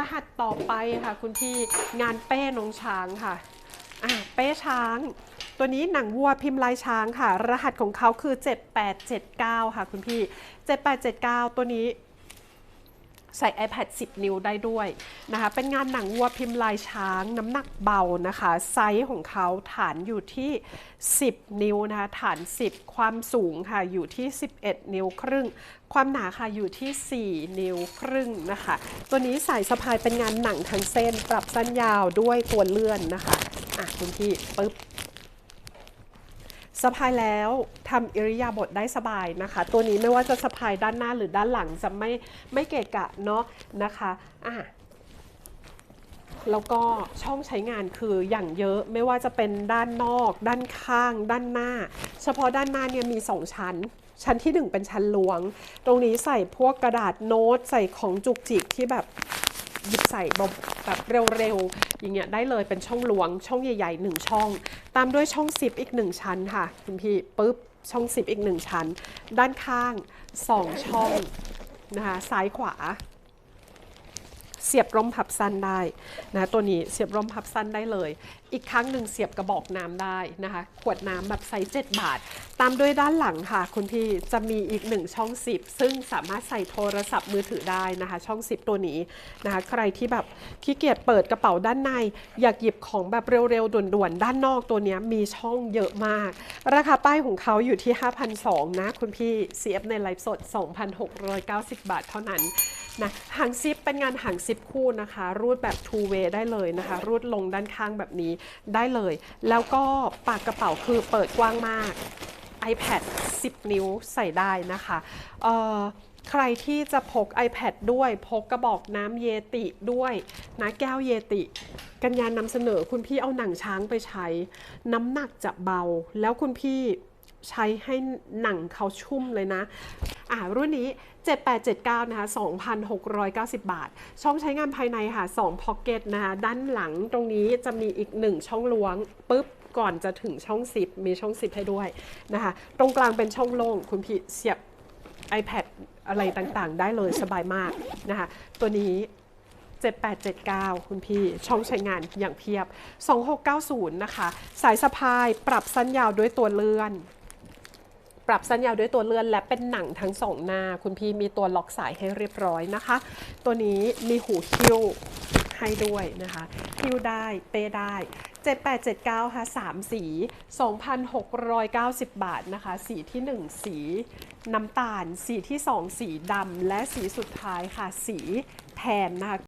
รหัสต่อไปค่ะ คุณพี่งานเป้น้องช้างค่ะอะเป้ช้าง ตัวนี้หนังวัวพิมพ์ลายช้างค่ะ รหัสของเขาคือ 7879 ค่ะ คุณพี่ 7879 ตัวนี้ ใส่ iPad 10 นิ้วได้ด้วยนะคะ เป็นงานหนังวัวพิมพ์ลายช้างน้ำหนักเบานะคะ ไซส์ของเขาฐานอยู่ที่ 10 นิ้วนะคะ ฐาน 10 ความสูงค่ะอยู่ที่ 11 นิ้วครึ่ง ความหนาค่ะอยู่ที่ 4 นิ้วครึ่งนะคะ ตัวนี้ใส่สะพายเป็นงานหนังทั้งเส้น ปรับสั้นยาวด้วยตัวเลื่อนนะคะ อะคุณพี่ปึ๊บ สะพายแล้วทำอิริยาบถได้สบายนะคะ ตัวนี้ไม่ว่าจะสะพายด้านหน้าหรือด้านหลังจะไม่ไม่เกะกะเนาะนะคะอะแล้วก็ช่องใช้งานคืออย่างเยอะไม่ว่าจะเป็นด้านนอก ด้านข้าง ด้านหน้า เฉพาะด้านหน้าเนี่ยมี 2 ชั้น ชั้นที่ 1 เป็นชั้นหลวง ตรงนี้ใส่พวกกระดาษโน้ต ใส่ของจุกจิกที่แบบ หยิบใส่แบบแบบเร็วๆ อย่างเงี้ยได้เลยเป็นช่องหลวงช่องใหญ่ๆหนึ่งช่อง ตามด้วยช่องซิปอีกหนึ่งชั้นค่ะคุณพี่ปุ๊บช่องซิปอีกหนึ่งชั้น ด้านข้างสองช่องนะคะซ้ายขวา เสียบร่มพับสั้นได้นะตัวนี้เสียบร่มพับสั้นได้เลย อีกครั้งหนึ่งเสียบกระบอกน้ำได้นะคะ ขวดน้ำแบบไซส์7บาท ตามด้วยด้านหลังค่ะ คุณพี่จะมีอีกหนึ่งช่องซิปซึ่งสามารถใส่โทรศัพท์มือถือได้นะคะ ช่องซิปตัวนี้นะคะ ใครที่แบบขี้เกียจเปิดกระเป๋าด้านใน อยากหยิบของแบบเร็วๆด่วนๆ ด้านนอกตัวนี้มีช่องเยอะมาก ราคาป้ายของเขาอยู่ที่ 5,200นะคุณพี่ CF ในไลฟ์สด 2,690 บาทเท่านั้น นะหางซิปเป็นงานหางซิปคู่นะคะ รูดแบบ two way ได้เลยนะคะ รูดลงด้านข้างแบบนี้ได้เลย แล้วก็ปากกระเป๋าคือเปิดกว้างมาก iPad 10 นิ้วใส่ได้นะคะใครที่จะพก iPad ด้วยพกกระบอกน้ำเยติด้วยนะแก้วเยติ กันยานำเสนอคุณพี่เอาหนังช้างไปใช้ น้ำหนักจะเบาแล้วคุณพี่ ใช้ให้หนังเขาชุ่มเลยนะ อ่ารุ่นนี้ 7879 นะคะ 2,690 บาท ช่องใช้งานภายในค่ะ 2 พ็อกเก็ตนะคะ ด้านหลังตรงนี้จะมีอีก 1 ช่องล้วงปุ๊บก่อนจะถึงช่อง 10 มีช่อง 10 ให้ด้วยนะคะ ตรงกลางเป็นช่องโล่งคุณพี่เสียบ iPad อะไรต่างๆ ได้เลยสบายมากนะคะ ตัวนี้ 7879 คุณพี่ ช่องใช้งานอย่างเพียบ 2690 นะคะ สายสะพายปรับสั้นยาวด้วยตัวเลื่อน ปรับสั้นยาวด้วยตัวเลื่อนและเป็นหนังทั้งสองหน้า คุณพี่มีตัวล็อกสายให้เรียบร้อยนะคะ ตัวนี้มีหูคิ้วให้ด้วยนะคะคิ้วได้เป้ได้ 7879 ค่ะ 3 สี 2,690 บาทนะคะ สีที่ 1 สีน้ำตาล สีที่ 2 สีดำและสีสุดท้ายค่ะ สีแทนนะคะ